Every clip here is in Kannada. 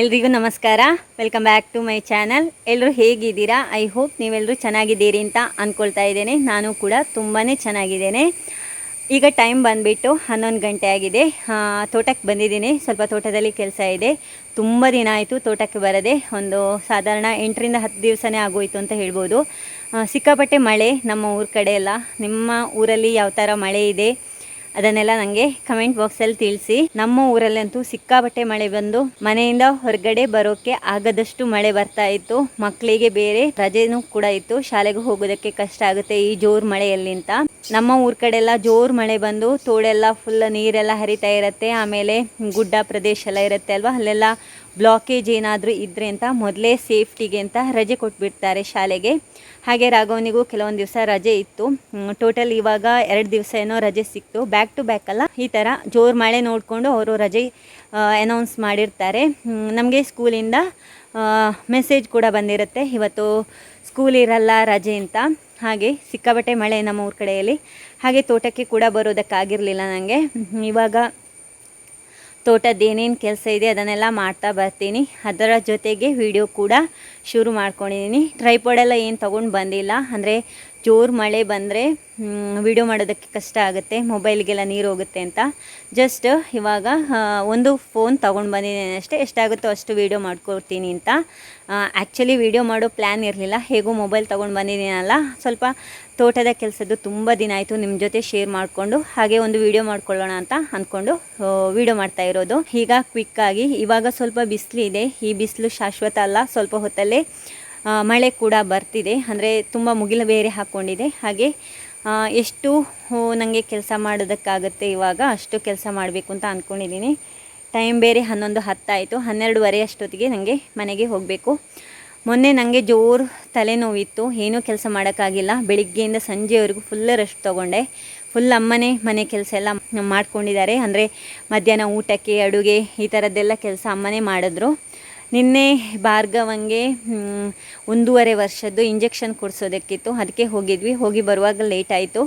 ಎಲ್ರಿಗೂ ನಮಸ್ಕಾರ. Welcome back to my channel ಎಲ್ಲರೂ ಹೇಗಿದ್ದೀರಾ? ಐ ಹೋಪ್ ನೀವೆಲ್ಲರೂ ಚೆನ್ನಾಗಿದ್ದೀರಿ ಅಂತ ಅಂದ್ಕೊಳ್ತಾ ಇದ್ದೇನೆ. ನಾನು ಕೂಡ ತುಂಬಾ ಚೆನ್ನಾಗಿದ್ದೇನೆ. ಈಗ ಟೈಮ್ ಬಂದುಬಿಟ್ಟು ಹನ್ನೊಂದು ಗಂಟೆ ಆಗಿದೆ. ತೋಟಕ್ಕೆ ಬಂದಿದ್ದೀನಿ. ಸ್ವಲ್ಪ ತೋಟದಲ್ಲಿ ಕೆಲಸ ಇದೆ. ತುಂಬ ದಿನ ಆಯಿತು ತೋಟಕ್ಕೆ ಬರದೆ. ಒಂದು ಸಾಧಾರಣ ಎಂಟರಿಂದ ಹತ್ತು ದಿವಸನೇ ಆಗೋಯ್ತು ಅಂತ ಹೇಳ್ಬೋದು. ಸಿಕ್ಕಾಪಟ್ಟೆ ಮಳೆ ನಮ್ಮ ಊರ ಕಡೆ ಎಲ್ಲ. ನಿಮ್ಮ ಊರಲ್ಲಿ ಯಾವ ಥರ ಮಳೆ ಇದೆ? ಅದನ್ನೆಲ್ಲ ನನಗೆ ಕಮೆಂಟ್ ಬಾಕ್ಸಲ್ಲಿ ತಿಳಿಸಿ. ನಮ್ಮ ಊರಲ್ಲಂತೂ ಸಿಕ್ಕಾಬಟ್ಟೆ ಮಳೆ ಬಂದು ಮನೆಯಿಂದ ಹೊರಗಡೆ ಬರೋಕೆ ಆಗದಷ್ಟು ಮಳೆ ಬರ್ತಾ ಇತ್ತು. ಮಕ್ಕಳಿಗೆ ಬೇರೆ ರಜೆನೂ ಕೂಡ ಇತ್ತು. ಶಾಲೆಗೆ ಹೋಗೋದಕ್ಕೆ ಕಷ್ಟ ಆಗುತ್ತೆ ಈ ಜೋರ್ ಮಳೆಯಲ್ಲಿ ಅಂತ. ನಮ್ಮ ಊರ್ ಕಡೆ ಎಲ್ಲ ಜೋರ್ ಮಳೆ ಬಂದು ತೋಡೆಲ್ಲ ಫುಲ್ ನೀರೆಲ್ಲ ಹರಿತಾ ಇರುತ್ತೆ. ಆಮೇಲೆ ಗುಡ್ಡ ಪ್ರದೇಶ ಎಲ್ಲ ಇರುತ್ತೆ ಅಲ್ವಾ? ಅಲ್ಲೆಲ್ಲ ಬ್ಲಾಕೇಜ್ ಏನಾದರೂ ಇದ್ರೆ ಅಂತ ಮೊದಲೇ ಸೇಫ್ಟಿಗೆ ಅಂತ ರಜೆ ಕೊಟ್ಬಿಡ್ತಾರೆ ಶಾಲೆಗೆ. ಹಾಗೆ ರಾಘವನಿಗೂ ಕೆಲವೊಂದು ದಿವಸ ರಜೆ ಇತ್ತು. ಟೋಟಲ್ ಇವಾಗ ಎರಡು ದಿವಸ ಏನೋ ರಜೆ ಸಿಕ್ತು. ಬ್ಯಾಕ್ ಟು ಬ್ಯಾಕ್ ಅಲ್ಲ? ಈ ಥರ ಜೋರು ಮಳೆ ನೋಡಿಕೊಂಡು ಅವರು ರಜೆ ಅನೌನ್ಸ್ ಮಾಡಿರ್ತಾರೆ. ನಮಗೆ ಸ್ಕೂಲಿಂದ ಮೆಸೇಜ್ ಕೂಡ ಬಂದಿರುತ್ತೆ. ಇವತ್ತು ಸ್ಕೂಲ್ ಇರಲ್ಲ ರಜೆ ಅಂತ. ಹಾಗೆ ಸಿಕ್ಕಾಬಟ್ಟೆ ಮಳೆ ನಮ್ಮ ಊರ ಕಡೆಯಲ್ಲಿ. ಹಾಗೆ ತೋಟಕ್ಕೆ ಕೂಡ ಬರೋದಕ್ಕಾಗಿರಲಿಲ್ಲ ನನಗೆ ಇವಾಗ ತೋಟದ ಏನೇನು ಕೆಲಸ ಇದೆ ಅದನ್ನೆಲ್ಲ ಮಾಡ್ತಾ ಬರ್ತೀನಿ. ಅದರ ಜೊತೆಗೆ ವಿಡಿಯೋ ಕೂಡ ಶುರು ಮಾಡ್ಕೊಂಡಿದ್ದೀನಿ ಟ್ರೈಪೋಡೆಲ್ಲ ಏನು ತೊಗೊಂಡು ಬಂದಿಲ್ಲ. ಅಂದರೆ ಜೋರು ಮಳೆ ಬಂದರೆ ವಿಡಿಯೋ ಮಾಡೋದಕ್ಕೆ ಕಷ್ಟ ಆಗುತ್ತೆ ಮೊಬೈಲ್ಗೆಲ್ಲ ನೀರು ಹೋಗುತ್ತೆ ಅಂತ. ಜಸ್ಟ್ ಇವಾಗ ಒಂದು ಫೋನ್ ತೊಗೊಂಡು ಬಂದಿದ್ದೇನೆ ಅಷ್ಟೇ, ಎಷ್ಟಾಗುತ್ತೋ ಅಷ್ಟು ವೀಡಿಯೋ ಮಾಡ್ಕೊಡ್ತೀನಿ ಅಂತ. ಆ್ಯಕ್ಚುಲಿ ವೀಡಿಯೋ ಮಾಡೋ ಪ್ಲ್ಯಾನ್ ಇರಲಿಲ್ಲ, ಹೇಗೂ ಮೊಬೈಲ್ ತೊಗೊಂಡು ಬಂದಿದ್ದೀನಲ್ಲ ಸ್ವಲ್ಪ ತೋಟದ ಕೆಲಸದ್ದು ತುಂಬ ದಿನ ಆಯಿತು ನಿಮ್ಮ ಜೊತೆ ಶೇರ್ ಮಾಡಿಕೊಂಡು, ಹಾಗೆ ಒಂದು ವಿಡಿಯೋ ಮಾಡ್ಕೊಳ್ಳೋಣ ಅಂತ ಅಂದ್ಕೊಂಡು ವಿಡಿಯೋ ಮಾಡ್ತಾ ಇರೋದು. ಈಗ ಕ್ವಿಕ್ಕಾಗಿ ಇವಾಗ ಸ್ವಲ್ಪ ಬಿಸಿಲು ಇದೆ ಈ ಬಿಸಿಲು ಶಾಶ್ವತ ಅಲ್ಲ, ಸ್ವಲ್ಪ ಹೊತ್ತಲ್ಲೇ ಮಳೆ ಕೂಡ ಬರ್ತಿದೆ. ಅಂದರೆ ತುಂಬ ಮುಗಿಲು ಬೇರೆ ಹಾಕ್ಕೊಂಡಿದೆ ಹಾಗೆ ಎಷ್ಟು ನನಗೆ ಕೆಲಸ ಮಾಡೋದಕ್ಕಾಗುತ್ತೆ ಇವಾಗ ಅಷ್ಟು ಕೆಲಸ ಮಾಡಬೇಕು ಅಂತ ಅಂದ್ಕೊಂಡಿದ್ದೀನಿ ಟೈಮ್ ಬೇರೆ ಹನ್ನೊಂದು ಹತ್ತಾಯಿತು. ಹನ್ನೆರಡುವರೆ ಅಷ್ಟೊತ್ತಿಗೆ ನನಗೆ ಮನೆಗೆ ಹೋಗಬೇಕು. ಮೊನ್ನೆ ನನಗೆ ಜೋರು ತಲೆನೋವಿತ್ತು. ಏನೂ ಕೆಲಸ ಮಾಡೋಕ್ಕಾಗಿಲ್ಲ. ಬೆಳಿಗ್ಗೆಯಿಂದ ಸಂಜೆವರೆಗೂ ಫುಲ್ ರೆಸ್ಟ್ ತೊಗೊಂಡೆ. ಫುಲ್ ಅಮ್ಮನೇ ಮನೆ ಕೆಲಸ ಎಲ್ಲ ಮಾಡ್ಕೊಂಡಿದ್ದಾರೆ. ಅಂದರೆ ಮಧ್ಯಾಹ್ನ ಊಟಕ್ಕೆ, ಅಡುಗೆ ಈ ಥರದ್ದೆಲ್ಲ ಕೆಲಸ ಅಮ್ಮನೇ ಮಾಡಿದ್ರು. ನಿನ್ನೆ ಭಾರ್ಗವಂಗೆ ಒಂದೂವರೆ ವರ್ಷದ್ದು ಇಂಜೆಕ್ಷನ್ ಕೊಡಿಸೋದಕ್ಕಿತ್ತು. ಅದಕ್ಕೆ ಹೋಗಿದ್ವಿ. ಹೋಗಿ ಬರುವಾಗ ಲೇಟ್ ಆಯಿತು.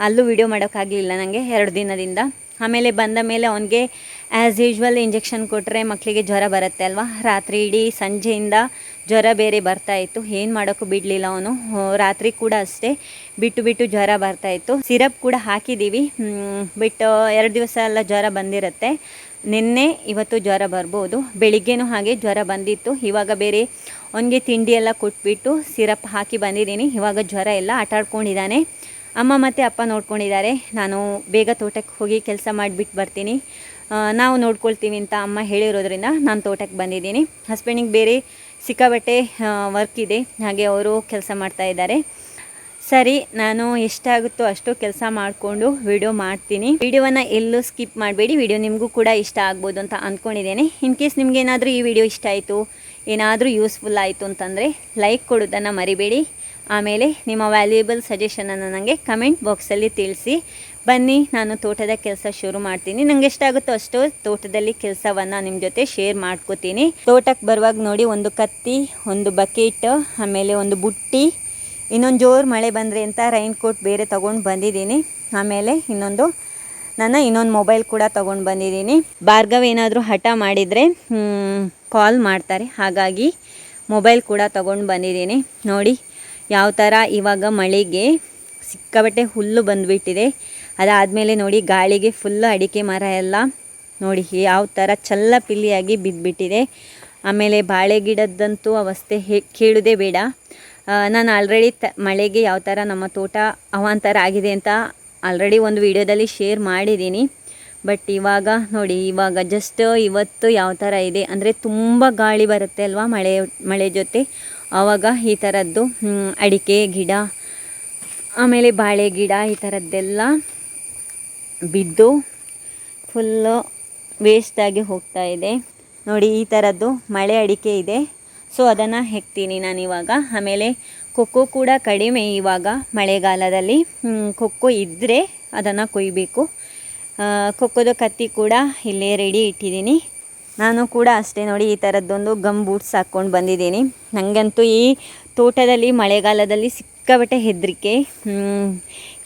ಅಲ್ಲೂ ವಿಡಿಯೋ ಮಾಡೋಕ್ಕಾಗಲಿಲ್ಲ ನನಗೆ ಎರಡು ದಿನದಿಂದ. ಆಮೇಲೆ ಬಂದ ಮೇಲೆ ಅವನಿಗೆ ಆ್ಯಸ್ ಯೂಶ್ವಲ್ ಇಂಜೆಕ್ಷನ್ ಕೊಟ್ಟರೆ ಮಕ್ಕಳಿಗೆ ಜ್ವರ ಬರುತ್ತೆ ಅಲ್ವಾ? ರಾತ್ರಿ ಇಡೀ ಸಂಜೆಯಿಂದ ಜ್ವರ ಬೇರೆ ಬರ್ತಾ ಇತ್ತು. ಏನು ಮಾಡೋಕ್ಕೂ ಬಿಡಲಿಲ್ಲ ಅವನು. ರಾತ್ರಿ ಕೂಡ ಅಷ್ಟೇ ಬಿಟ್ಟು ಬಿಟ್ಟು ಜ್ವರ ಬರ್ತಾ ಇತ್ತು. ಸಿರಪ್ ಕೂಡ ಹಾಕಿದ್ದೀವಿ. ಬಿಟ್ಟು ಎರಡು ದಿವಸ ಎಲ್ಲ ಜ್ವರ ಬಂದಿರುತ್ತೆ. ನಿನ್ನೆ ಇವತ್ತು ಜ್ವರ ಬರ್ಬೋದು. ಬೆಳಿಗ್ಗೆನೂ ಹಾಗೆ ಜ್ವರ ಬಂದಿತ್ತು. ಇವಾಗ ಬೇರೆ ಅವನಿಗೆ ತಿಂಡಿ ಎಲ್ಲ ಕೊಟ್ಬಿಟ್ಟು ಸಿರಪ್ ಹಾಕಿ ಬಂದಿದ್ದೀನಿ. ಇವಾಗ ಜ್ವರ ಎಲ್ಲ ಆಟಾಡ್ಕೊಂಡಿದ್ದಾನೆ. ಅಮ್ಮ ಮತ್ತು ಅಪ್ಪ ನೋಡ್ಕೊಂಡಿದ್ದಾರೆ. ನಾನು ಬೇಗ ತೋಟಕ್ಕೆ ಹೋಗಿ ಕೆಲಸ ಮಾಡಿಬಿಟ್ಟು ಬರ್ತೀನಿ. ನಾವು ನೋಡ್ಕೊಳ್ತೀವಿ ಅಂತ ಅಮ್ಮ ಹೇಳಿರೋದ್ರಿಂದ ನಾನು ತೋಟಕ್ಕೆ ಬಂದಿದ್ದೀನಿ. ಹಸ್ಬೆಂಡಿಗೆ ಬೇರೆ ಸಿಕ್ಕಾಬಟ್ಟೆ ವರ್ಕ್ ಇದೆ. ಹಾಗೆ ಅವರು ಕೆಲಸ ಮಾಡ್ತಾ ಇದ್ದಾರೆ. ಸರಿ, ನಾನು ಎಷ್ಟಾಗುತ್ತೋ ಅಷ್ಟು ಕೆಲಸ ಮಾಡಿಕೊಂಡು ವಿಡಿಯೋ ಮಾಡ್ತೀನಿ. ವಿಡಿಯೋವನ್ನು ಎಲ್ಲೂ ಸ್ಕಿಪ್ ಮಾಡಬೇಡಿ. ವಿಡಿಯೋ ನಿಮಗೂ ಕೂಡ ಇಷ್ಟ ಆಗ್ಬೋದು ಅಂತ ಅಂದ್ಕೊಂಡಿದ್ದೇನೆ ಇನ್ ಕೇಸ್ ನಿಮ್ಗೆ ಏನಾದರೂ ಈ ವಿಡಿಯೋ ಇಷ್ಟ ಆಯಿತು, ಏನಾದರೂ ಯೂಸ್ಫುಲ್ ಆಯಿತು ಅಂತಂದರೆ ಲೈಕ್ ಕೊಡೋದನ್ನು ಮರಿಬೇಡಿ. ಆಮೇಲೆ ನಿಮ್ಮ ವ್ಯಾಲ್ಯೂಯಬಲ್ ಸಜೆಷನನ್ನು ನನಗೆ ಕಮೆಂಟ್ ಬಾಕ್ಸಲ್ಲಿ ತಿಳಿಸಿ. ಬನ್ನಿ, ನಾನು ತೋಟದ ಕೆಲಸ ಶುರು ಮಾಡ್ತೀನಿ. ನಂಗೆ ಎಷ್ಟಾಗುತ್ತೋ ಅಷ್ಟು ತೋಟದಲ್ಲಿ ಕೆಲಸವನ್ನ ನಿಮ್ಮ ಜೊತೆ ಶೇರ್ ಮಾಡ್ಕೋತೀನಿ. ತೋಟಕ್ಕೆ ಬರುವಾಗ ನೋಡಿ, ಒಂದು ಕತ್ತಿ, ಒಂದು ಬಕೆಟ್ ಆಮೇಲೆ ಒಂದು ಬುಟ್ಟಿ, ಇನ್ನೊಂದು ಜೋರು ಮಳೆ ಬಂದರೆ ಅಂತ ರೈನ್ ಕೋಟ್ ಬೇರೆ ತಗೊಂಡು ಬಂದಿದ್ದೀನಿ. ಆಮೇಲೆ ಇನ್ನೊಂದು, ನನ್ನ ಇನ್ನೊಂದು ಮೊಬೈಲ್ ಕೂಡ ತಗೊಂಡು ಬಂದಿದ್ದೀನಿ. ಭಾರ್ಗವ್ ಏನಾದರೂ ಹಠ ಮಾಡಿದರೆ ಕಾಲ್ ಮಾಡ್ತಾರೆ. ಹಾಗಾಗಿ ಮೊಬೈಲ್ ಕೂಡ ತಗೊಂಡು ಬಂದಿದ್ದೀನಿ. ನೋಡಿ ಯಾವ ಥರ ಇವಾಗ ಮಳೆಗೆ ಸಿಕ್ಕಾಬಟ್ಟೆ ಹುಲ್ಲು ಬಂದುಬಿಟ್ಟಿದೆ. ಅದಾದಮೇಲೆ ನೋಡಿ ಗಾಳಿಗೆ ಫುಲ್ಲು ಅಡಿಕೆ ಮರ ಎಲ್ಲ ನೋಡಿ ಯಾವ ಥರ ಚಲ್ಲಪಿಲ್ಲಿಯಾಗಿ ಬಿದ್ದುಬಿಟ್ಟಿದೆ ಆಮೇಲೆ ಬಾಳೆ ಗಿಡದ್ದಂತೂ ಅವಸ್ಥೆ ಹೇ ಕೇಳೋದೇ ಬೇಡ. ನಾನು ಆಲ್ರೆಡಿ ತ ಮಳೆಗೆ ಯಾವ ಥರ ನಮ್ಮ ತೋಟ ಅವಾಂತರ ಆಗಿದೆ ಅಂತ ಆಲ್ರೆಡಿ ಒಂದು ವಿಡಿಯೋದಲ್ಲಿ ಶೇರ್ ಮಾಡಿದ್ದೀನಿ. ಬಟ್ ಇವಾಗ ನೋಡಿ, ಇವಾಗ ಜಸ್ಟ್ ಇವತ್ತು ಯಾವ ಥರ ಇದೆ ಅಂದರೆ ತುಂಬ ಗಾಳಿ ಬರುತ್ತೆ ಅಲ್ವಾ ಮಳೆ ಮಳೆ ಜೊತೆ. ಆವಾಗ ಈ ಥರದ್ದು ಅಡಿಕೆ, ಗಿಡ, ಆಮೇಲೆ ಬಾಳೆ ಗಿಡ ಈ ಥರದ್ದೆಲ್ಲ ಬಿದ್ದು ಫುಲ್ಲು ವೇಸ್ಟಾಗಿ ಹೋಗ್ತಾ ಇದೆ. ನೋಡಿ, ಈ ಥರದ್ದು ಮಳೆ ಅಡಿಕೆ ಇದೆ. ಸೊ ಅದನ್ನು ಹೆಕ್ತೀನಿ ನಾನು ಇವಾಗ. ಆಮೇಲೆ ಕೊಕ್ಕೋ ಕೂಡ ಕಡಿಮೆ ಇವಾಗ ಮಳೆಗಾಲದಲ್ಲಿ. ಕೊಕ್ಕೋ ಇದ್ದರೆ ಅದನ್ನು ಕೊಯ್ಬೇಕು. ಕೊಕ್ಕೋದು ಕತ್ತಿ ಕೂಡ ಇಲ್ಲೇ ರೆಡಿ ಇಟ್ಟಿದ್ದೀನಿ. ನಾನು ಕೂಡ ಅಷ್ಟೇ ನೋಡಿ, ಈ ಥರದ್ದೊಂದು ಗಮ್ ಬೂಟ್ಸ್ ಹಾಕ್ಕೊಂಡು ಬಂದಿದ್ದೀನಿ. ನನಗಂತೂ ಈ ತೋಟದಲ್ಲಿ ಮಳೆಗಾಲದಲ್ಲಿ ಸಿಕ್ಕಾಬಟ್ಟೆ ಹೆದರಿಕೆ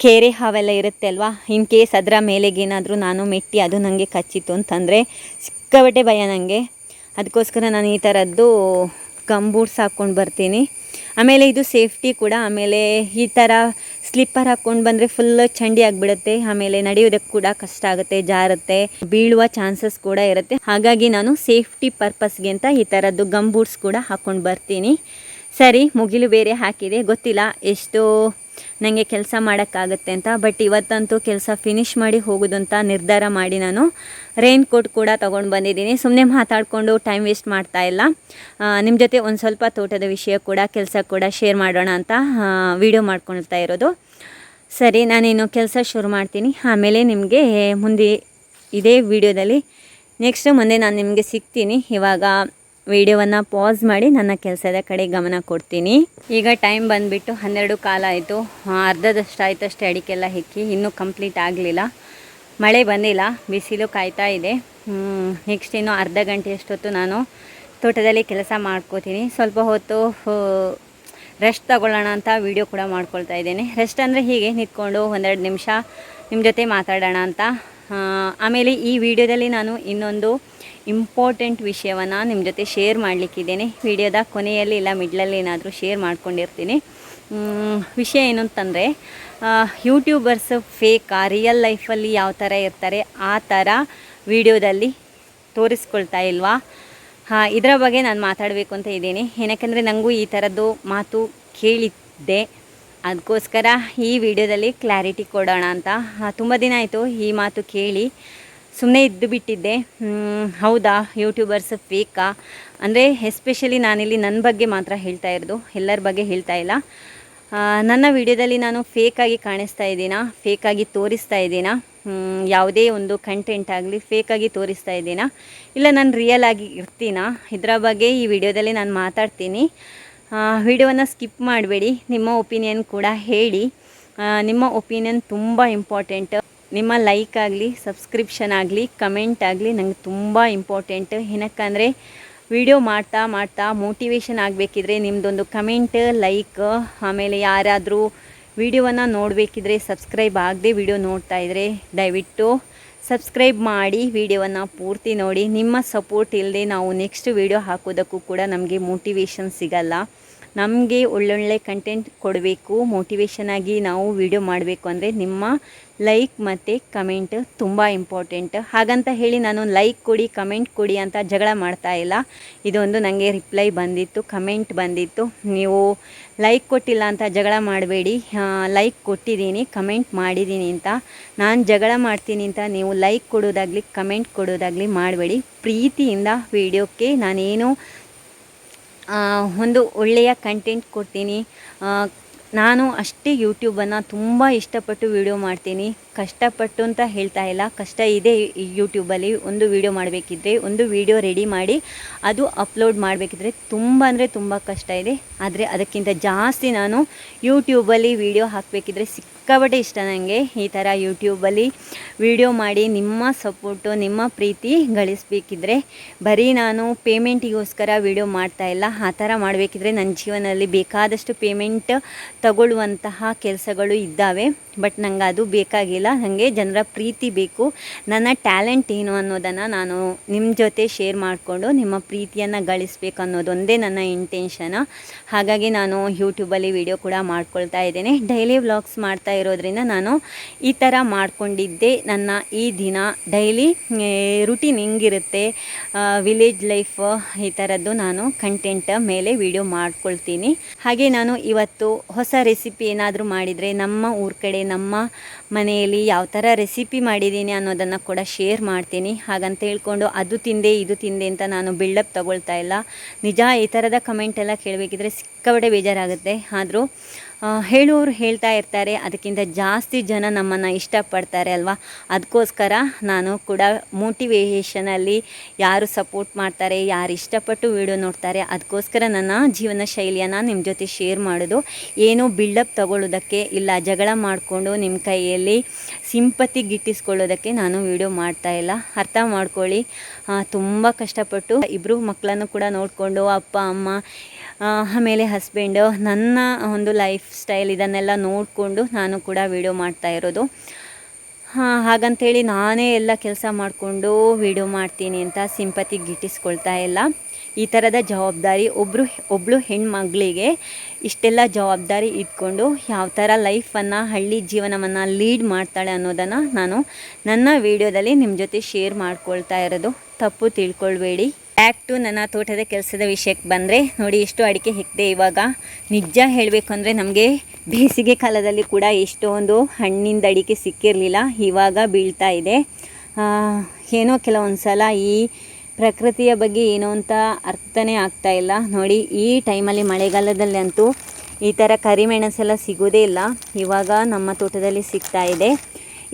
ಕೆರೆ ಹಾವೆಲ್ಲ ಇರುತ್ತೆ ಅಲ್ವಾ? ಇನ್ ಕೇಸ್ ಅದರ ಮೇಲೆಗೇನಾದರೂ ನಾನು ಮೆಟ್ಟಿ ಅದು ನನಗೆ ಕಚ್ಚಿತ್ತು ಅಂತಂದರೆ ಸಿಕ್ಕಾಬಟ್ಟೆ ಭಯ ನನಗೆ ಅದಕ್ಕೋಸ್ಕರ ನಾನು ಈ ಥರದ್ದು ಗಂಬೂಟ್ಸ್ ಬೂಟ್ಸ್ ಹಾಕ್ಕೊಂಡು ಬರ್ತೀನಿ. ಆಮೇಲೆ ಇದು ಸೇಫ್ಟಿ ಕೂಡ. ಆಮೇಲೆ ಈ ಥರ ಸ್ಲಿಪ್ಪರ್ ಹಾಕ್ಕೊಂಡು ಬಂದರೆ ಫುಲ್ ಚಂಡಿ ಆಗಿಬಿಡುತ್ತೆ. ಆಮೇಲೆ ನಡೆಯೋದಕ್ಕೆ ಕೂಡ ಕಷ್ಟ ಆಗುತ್ತೆ, ಜಾರುತ್ತೆ, ಬೀಳುವ ಚಾನ್ಸಸ್ ಕೂಡ ಇರುತ್ತೆ. ಹಾಗಾಗಿ ನಾನು ಸೇಫ್ಟಿ ಪರ್ಪಸ್ಗೆ ಅಂತ ಈ ಥರದ್ದು ಗಂಬೂಡ್ಸ್ ಕೂಡ ಹಾಕ್ಕೊಂಡು ಬರ್ತೀನಿ. ಸರಿ, ಮುಗಿಲು ಬೇರೆ ಹಾಕಿದೆ. ಗೊತ್ತಿಲ್ಲ ಎಷ್ಟು ನನಗೆ ಕೆಲಸ ಮಾಡೋಕ್ಕಾಗುತ್ತೆ ಅಂತ, ಬಟ್ ಇವತ್ತಂತೂ ಕೆಲಸ ಫಿನಿಷ್ ಮಾಡಿ ಹೋಗೋದು ಅಂತ ನಿರ್ಧಾರ ಮಾಡಿ ನಾನು. ರೈನ್ ಕೋಟ್ ಕೂಡ ತೊಗೊಂಡು ಬಂದಿದ್ದೀನಿ. ಸುಮ್ಮನೆ ಮಾತಾಡಿಕೊಂಡು ಟೈಮ್ ವೇಸ್ಟ್ ಮಾಡ್ತಾ ಇಲ್ಲ. ನಿಮ್ಮ ಜೊತೆ ಒಂದು ಸ್ವಲ್ಪ ತೋಟದ ವಿಷಯ ಕೂಡ, ಕೆಲಸ ಕೂಡ ಶೇರ್ ಮಾಡೋಣ ಅಂತ ವಿಡಿಯೋ ಮಾಡ್ಕೊಳ್ತಾ ಇರೋದು. ಸರಿ ನಾನೇನು ಕೆಲಸ ಶುರು ಮಾಡ್ತೀನಿ. ಆಮೇಲೆ ನಿಮಗೆ ಮುಂದೆ ಇದೇ ವಿಡಿಯೋದಲ್ಲಿ ನೆಕ್ಸ್ಟ್ ಮುಂದೆ ನಾನು ನಿಮಗೆ ಸಿಗ್ತೀನಿ. ಇವಾಗ ವಿಡಿಯೋವನ್ನು ಪಾಸ್ ಮಾಡಿ ನನ್ನ ಕೆಲಸದ ಕಡೆ ಗಮನ ಕೊಡ್ತೀನಿ. ಈಗ ಟೈಮ್ ಬಂದುಬಿಟ್ಟು ಹನ್ನೆರಡು ಕಾಲ ಆಯಿತು. ಅರ್ಧದಷ್ಟು ಆಯ್ತಷ್ಟೇ ಅಡಿಕೆಲ್ಲ ಹೆಕ್ಕಿ, ಇನ್ನೂ ಕಂಪ್ಲೀಟ್ ಆಗಲಿಲ್ಲ. ಮಳೆ ಬಂದಿಲ್ಲ, ಬಿಸಿಲು ಕಾಯ್ತಾ ಇದೆ. ನೆಕ್ಸ್ಟ್ ಇನ್ನೂ ಅರ್ಧ ಗಂಟೆಯಷ್ಟೊತ್ತು ನಾನು ತೋಟದಲ್ಲಿ ಕೆಲಸ ಮಾಡ್ಕೋತೀನಿ. ಸ್ವಲ್ಪ ಹೊತ್ತು ರೆಸ್ಟ್ ತಗೊಳ್ಳೋಣ ಅಂತ ವಿಡಿಯೋ ಕೂಡ ಮಾಡ್ಕೊಳ್ತಾ ಇದ್ದೇನೆ. ರೆಸ್ಟ್ ಅಂದರೆ ಹೀಗೆ, ನಿಂತ್ಕೊಂಡು ಒಂದೆರಡು ನಿಮಿಷ ನಿಮ್ಮ ಜೊತೆ ಮಾತಾಡೋಣ ಅಂತ. ಆಮೇಲೆ ಈ ವಿಡಿಯೋದಲ್ಲಿ ನಾನು ಇನ್ನೊಂದು ಇಂಪಾರ್ಟೆಂಟ್ ವಿಷಯವನ್ನು ನಿಮ್ಮ ಜೊತೆ ಶೇರ್ ಮಾಡಲಿಕ್ಕಿದ್ದೇನೆ. ವಿಡಿಯೋದ ಕೊನೆಯಲ್ಲಿ ಇಲ್ಲ ಮಿಡ್ಲಲ್ಲಿ ಏನಾದರೂ ಶೇರ್ ಮಾಡ್ಕೊಂಡಿರ್ತೀನಿ. ವಿಷಯ ಏನು ಅಂತಂದರೆ ಯೂಟ್ಯೂಬರ್ಸ್ ಫೇಕಾ ರಿಯಲ್ ಲೈಫಲ್ಲಿ ಯಾವ ಥರ ಇರ್ತಾರೆ, ಆ ಥರ ವಿಡಿಯೋದಲ್ಲಿ ತೋರಿಸ್ಕೊಳ್ತಾ ಇಲ್ವಾ? ಹಾಂ, ಇದರ ಬಗ್ಗೆ ನಾನು ಮಾತಾಡಬೇಕು ಅಂತ ಇದ್ದೀನಿ. ಏನಕ್ಕೆಂದರೆ ನನಗೂ ಈ ಥರದ್ದು ಮಾತು ಕೇಳಿದ್ದೆ. ಅದಕ್ಕೋಸ್ಕರ ಈ ವಿಡಿಯೋದಲ್ಲಿ ಕ್ಲಾರಿಟಿ ಕೊಡೋಣ ಅಂತ. ತುಂಬ ದಿನ ಆಯಿತು ಈ ಮಾತು ಕೇಳಿ. ಸುಮ್ಮನೆ ಇದ್ದು ಬಿಟ್ಟಿದ್ದೆ. ಹೌದಾ? ಯೂಟ್ಯೂಬರ್ಸ್ ಫೇಕಾ? ಅಂದರೆ ಎಸ್ಪೆಷಲಿ ನಾನಿಲ್ಲಿ ನನ್ನ ಬಗ್ಗೆ ಮಾತ್ರ ಹೇಳ್ತಾ ಇರೋದು. ಎಲ್ಲರ ಬಗ್ಗೆ ಹೇಳ್ತಾ ಇಲ್ಲ. ನನ್ನ ವಿಡಿಯೋದಲ್ಲಿ ನಾನು ಫೇಕಾಗಿ ಕಾಣಿಸ್ತಾ ಇದ್ದೀನಾ? ಫೇಕಾಗಿ ತೋರಿಸ್ತಾ ಇದ್ದೀನಾ? ಯಾವುದೇ ಒಂದು ಕಂಟೆಂಟ್ ಆಗಲಿ ಫೇಕಾಗಿ ತೋರಿಸ್ತಾ ಇದ್ದೀನಾ? ಇಲ್ಲ ನಾನು ರಿಯಲ್ ಆಗಿ ಇರ್ತೀನಾ? ಇದರ ಬಗ್ಗೆ ಈ ವಿಡಿಯೋದಲ್ಲಿ ನಾನು ಮಾತಾಡ್ತೀನಿ. ವಿಡಿಯೋವನ್ನು ಸ್ಕಿಪ್ ಮಾಡಬೇಡಿ. ನಿಮ್ಮ ಒಪಿನಿಯನ್ ಕೂಡ ಹೇಳಿ. ನಿಮ್ಮ ಒಪಿನಿಯನ್ ತುಂಬ ಇಂಪಾರ್ಟೆಂಟ್ ನಿಮ್ಮ ಲೈಕ್ ಆಗಲಿ ಸಬ್ಸ್ಕ್ರಿಪ್ಷನ್ ಆಗಲಿ ಕಮೆಂಟ್ ಆಗಲಿ ನಂಗೆ ತುಂಬ ಇಂಪಾರ್ಟೆಂಟ್ ಏನಕ್ಕಂದರೆ ವಿಡಿಯೋ ಮಾಡ್ತಾ ಮಾಡ್ತಾ ಮೋಟಿವೇಶನ್ ಆಗಬೇಕಿದ್ರೆ ನಿಮ್ಮದೊಂದು ಕಮೆಂಟ್ ಲೈಕ್ ಆಮೇಲೆ ಯಾರಾದರೂ ವಿಡಿಯೋವನ್ನು ನೋಡಬೇಕಿದ್ರೆ ಸಬ್ಸ್ಕ್ರೈಬ್ ಆಗದೆ ವಿಡಿಯೋ ನೋಡ್ತಾ ಇದ್ದರೆ ದಯವಿಟ್ಟು ಸಬ್ಸ್ಕ್ರೈಬ್ ಮಾಡಿ ವಿಡಿಯೋವನ್ನು ಪೂರ್ತಿ ನೋಡಿ. ನಿಮ್ಮ ಸಪೋರ್ಟ್ ಇಲ್ಲದೆ ನಾವು ನೆಕ್ಸ್ಟ್ ವಿಡಿಯೋ ಹಾಕೋದಕ್ಕೂ ಕೂಡ ನಮಗೆ ಮೋಟಿವೇಶನ್ ಸಿಗಲ್ಲ. ನಮಗೆ ಒಳ್ಳೊಳ್ಳೆ ಕಂಟೆಂಟ್ ಕೊಡಬೇಕು. ಮೋಟಿವೇಶನ್ ಆಗಿ ನಾವು ವಿಡಿಯೋ ಮಾಡಬೇಕು ಅಂದರೆ ನಿಮ್ಮ ಲೈಕ್ ಮತ್ತು ಕಮೆಂಟ್ ತುಂಬ ಇಂಪಾರ್ಟೆಂಟ್ ಹಾಗಂತ ಹೇಳಿ ನಾನು ಲೈಕ್ ಕೊಡಿ ಕಮೆಂಟ್ ಕೊಡಿ ಅಂತ ಜಗಳ ಮಾಡ್ತಾ ಇಲ್ಲ. ಇದೊಂದು ನನಗೆ ರಿಪ್ಲೈ ಬಂದಿತ್ತು ಕಮೆಂಟ್ ಬಂದಿತ್ತು. ನೀವು ಲೈಕ್ ಕೊಟ್ಟಿಲ್ಲ ಅಂತ ಜಗಳ ಮಾಡಬೇಡಿ. ಲೈಕ್ ಕೊಟ್ಟಿದ್ದೀನಿ ಕಮೆಂಟ್ ಮಾಡಿದ್ದೀನಿ ಅಂತ. ನಾನು ಜಗಳ ಮಾಡ್ತೀನಿ ಅಂತ ನೀವು ಲೈಕ್ ಕೊಡೋದಾಗಲಿ ಕಮೆಂಟ್ ಕೊಡೋದಾಗಲಿ ಮಾಡಬೇಡಿ. ಪ್ರೀತಿಯಿಂದ ವಿಡಿಯೋಕ್ಕೆ ನಾನೇನು ಒಂದು ಒಳ್ಳೆಯ ಕಂಟೆಂಟ್ ಕೊಡ್ತೀನಿ. ನಾನು ಅಷ್ಟೇ ಯೂಟ್ಯೂಬನ್ನು ತುಂಬ ಇಷ್ಟಪಟ್ಟು ವಿಡಿಯೋ ಮಾಡ್ತೀನಿ. ಕಷ್ಟಪಟ್ಟು ಅಂತ ಹೇಳ್ತಾ ಇಲ್ಲ. ಕಷ್ಟ ಇದೆ ಯೂಟ್ಯೂಬಲ್ಲಿ ಒಂದು ವಿಡಿಯೋ ಮಾಡಬೇಕಿದ್ರೆ ಒಂದು ವೀಡಿಯೋ ರೆಡಿ ಮಾಡಿ ಅದು ಅಪ್ಲೋಡ್ ಮಾಡಬೇಕಿದ್ರೆ ತುಂಬ ಅಂದರೆ ತುಂಬ ಕಷ್ಟ ಇದೆ. ಆದರೆ ಅದಕ್ಕಿಂತ ಜಾಸ್ತಿ ನಾನು ಯೂಟ್ಯೂಬಲ್ಲಿ ವೀಡಿಯೋ ಹಾಕಬೇಕಿದ್ರೆ ಸಿಕ್ಕಾಪಟ್ಟೆ ಇಷ್ಟ ನನಗೆ ಈ ಥರ ಯೂಟ್ಯೂಬಲ್ಲಿ ವೀಡಿಯೋ ಮಾಡಿ ನಿಮ್ಮ ಸಪೋರ್ಟು ನಿಮ್ಮ ಪ್ರೀತಿ ಗಳಿಸಬೇಕಿದ್ರೆ ಬರೀ ನಾನು ಪೇಮೆಂಟಿಗೋಸ್ಕರ ವೀಡಿಯೋ ಇಲ್ಲ. ಆ ಥರ ಮಾಡಬೇಕಿದ್ರೆ ನನ್ನ ಜೀವನದಲ್ಲಿ ಬೇಕಾದಷ್ಟು ಪೇಮೆಂಟ್ ತಗೊಳ್ಳುವಂತಹ ಕೆಲಸಗಳು ಇದ್ದಾವೆ. ಬಟ್ ನನಗೆ ಅದು ಬೇಕಾಗಿಲ್ಲ. ನನಗೆ ಜನರ ಪ್ರೀತಿ ಬೇಕು. ನನ್ನ ಟ್ಯಾಲೆಂಟ್ ಏನು ಅನ್ನೋದನ್ನು ನಾನು ನಿಮ್ಮ ಜೊತೆ ಶೇರ್ ಮಾಡಿಕೊಂಡು ನಿಮ್ಮ ಪ್ರೀತಿಯನ್ನು ಗಳಿಸ್ಬೇಕು ಅನ್ನೋದೊಂದೇ ನನ್ನ ಇಂಟೆನ್ಷನ್ ಹಾಗಾಗಿ ನಾನು ಯೂಟ್ಯೂಬಲ್ಲಿ ವಿಡಿಯೋ ಕೂಡ ಮಾಡ್ಕೊಳ್ತಾ ಇದ್ದೇನೆ. ಡೈಲಿ ವ್ಲಾಗ್ಸ್ ಮಾಡ್ತಾ ಇರೋದ್ರಿಂದ ನಾನು ಈ ಥರ ಮಾಡ್ಕೊಂಡಿದ್ದೆ. ನನ್ನ ಈ ದಿನ ಡೈಲಿ ರುಟೀನ್ ಹೆಂಗಿರುತ್ತೆ ವಿಲೇಜ್ ಲೈಫ್ ಈ ಥರದ್ದು ನಾನು ಕಂಟೆಂಟ್ ಮೇಲೆ ವಿಡಿಯೋ ಮಾಡ್ಕೊಳ್ತೀನಿ. ಹಾಗೆ ನಾನು ಇವತ್ತು ಹೊಸ ರೆಸಿಪಿ ಏನಾದರೂ ಮಾಡಿದರೆ ನಮ್ಮ ಊರ ಕಡೆ, ನಮ್ಮ ಮನೆಯಲ್ಲಿ ಯಾವ ಥರ ರೆಸಿಪಿ ಮಾಡಿದ್ದೀನಿ ಅನ್ನೋದನ್ನು ಕೂಡ ಶೇರ್ ಮಾಡ್ತೀನಿ. ಹಾಗಂತ ಹೇಳ್ಕೊಂಡು ಅದು ತಿಂದೆ, ಇದು ತಿಂದೆ ಅಂತ ನಾನು ಬಿಲ್ಡಪ್ ತಗೊಳ್ತಾ ಇಲ್ಲ. ನಿಜ ಈ ಥರದ ಕಮೆಂಟ್ ಎಲ್ಲ ಕೇಳಬೇಕಿದ್ರೆ ಸಿಕ್ಕಾಪಟ್ಟೆ ಬೇಜಾರಾಗುತ್ತೆ. ಆದರೂ ಹೇಳುವವರು ಹೇಳ್ತಾ ಇರ್ತಾರೆ, ಅದಕ್ಕಿಂತ ಜಾಸ್ತಿ ಜನ ನಮ್ಮನ್ನು ಇಷ್ಟಪಡ್ತಾರೆ ಅಲ್ವಾ? ಅದಕ್ಕೋಸ್ಕರ ನಾನು ಕೂಡ ಮೋಟಿವೇಷನಲ್ಲಿ ಯಾರು ಸಪೋರ್ಟ್ ಮಾಡ್ತಾರೆ, ಯಾರು ಇಷ್ಟಪಟ್ಟು ವಿಡಿಯೋ ನೋಡ್ತಾರೆ ಅದಕ್ಕೋಸ್ಕರ ನನ್ನ ಜೀವನ ಶೈಲಿಯನ್ನು ನಿಮ್ಮ ಜೊತೆ ಶೇರ್ ಮಾಡೋದು. ಏನು ಬಿಲ್ಡಪ್ ತಗೊಳ್ಳೋದಕ್ಕೆ ಇಲ್ಲ, ಜಗಳ ಮಾಡಿಕೊಂಡು ನಿಮ್ಮ ಕೈಯಲ್ಲಿ ಸಿಂಪತಿ ಗಿಟ್ಟಿಸ್ಕೊಳ್ಳೋದಕ್ಕೆ ನಾನು ವಿಡಿಯೋ ಮಾಡ್ತಾ ಇಲ್ಲ. ಅರ್ಥ ಮಾಡ್ಕೊಳ್ಳಿ. ತುಂಬ ಕಷ್ಟಪಟ್ಟು ಇಬ್ಬರು ಮಕ್ಕಳನ್ನು ಕೂಡ ನೋಡಿಕೊಂಡು, ಅಪ್ಪ, ಅಮ್ಮ ಆಮೇಲೆ ಹಸ್ಬೆಂಡು ನನ್ನ ಒಂದು ಲೈಫ್ ಸ್ಟೈಲ್ ಇದನ್ನೆಲ್ಲ ನೋಡಿಕೊಂಡು ನಾನು ಕೂಡ ವೀಡಿಯೋ ಮಾಡ್ತಾ ಇರೋದು. ಹಾಂ, ಹಾಗಂತೇಳಿ ನಾನೇ ಎಲ್ಲ ಕೆಲಸ ಮಾಡಿಕೊಂಡು ವಿಡಿಯೋ ಮಾಡ್ತೀನಿ ಅಂತ ಸಿಂಪತಿ ಗಿಟ್ಟಿಸ್ಕೊಳ್ತಾ ಇಲ್ಲ. ಈ ಥರದ ಜವಾಬ್ದಾರಿ ಒಬ್ಬರು ಒಬ್ಬಳು ಹೆಣ್ಮಗಳಿಗೆ ಇಷ್ಟೆಲ್ಲ ಜವಾಬ್ದಾರಿ ಇಟ್ಕೊಂಡು ಯಾವ ಥರ ಲೈಫನ್ನು ಹಳ್ಳಿ ಜೀವನವನ್ನು ಲೀಡ್ ಮಾಡ್ತಾಳೆ ಅನ್ನೋದನ್ನು ನಾನು ನನ್ನ ವಿಡಿಯೋದಲ್ಲಿ ನಿಮ್ಮ ಜೊತೆ ಶೇರ್ ಮಾಡ್ಕೊಳ್ತಾ ಇರೋದು. ತಪ್ಪು ತಿಳ್ಕೊಳ್ಬೇಡಿ. ಬ್ಯಾಕ್ ಟು ನನ್ನ ತೋಟದ ಕೆಲಸದ ವಿಷಯಕ್ಕೆ ಬಂದರೆ, ನೋಡಿ ಎಷ್ಟು ಅಡಿಕೆ ಹೆಕ್ಕಿದೆ ಇವಾಗ. ನಿಜ ಹೇಳಬೇಕು ಅಂದರೆ ನಮಗೆ ಬೇಸಿಗೆ ಕಾಲದಲ್ಲಿ ಕೂಡ ಎಷ್ಟೊಂದು ಹಣ್ಣಿಂದ ಅಡಿಕೆ ಸಿಕ್ಕಿರಲಿಲ್ಲ, ಇವಾಗ ಬೀಳ್ತಾ ಇದೆ. ಏನೋ ಕೆಲವೊಂದು ಸಲ ಈ ಪ್ರಕೃತಿಯ ಬಗ್ಗೆ ಏನೋ ಅಂತ ಅರ್ಥನೇ ಆಗ್ತಾ ಇಲ್ಲ. ನೋಡಿ, ಈ ಟೈಮಲ್ಲಿ ಮಳೆಗಾಲದಲ್ಲಿ ಅಂತೂ ಈ ಥರ ಕರಿಮೆಣಸೆಲ್ಲ ಸಿಗೋದೇ ಇಲ್ಲ. ಇವಾಗ ನಮ್ಮ ತೋಟದಲ್ಲಿ ಸಿಗ್ತಾ ಇದೆ.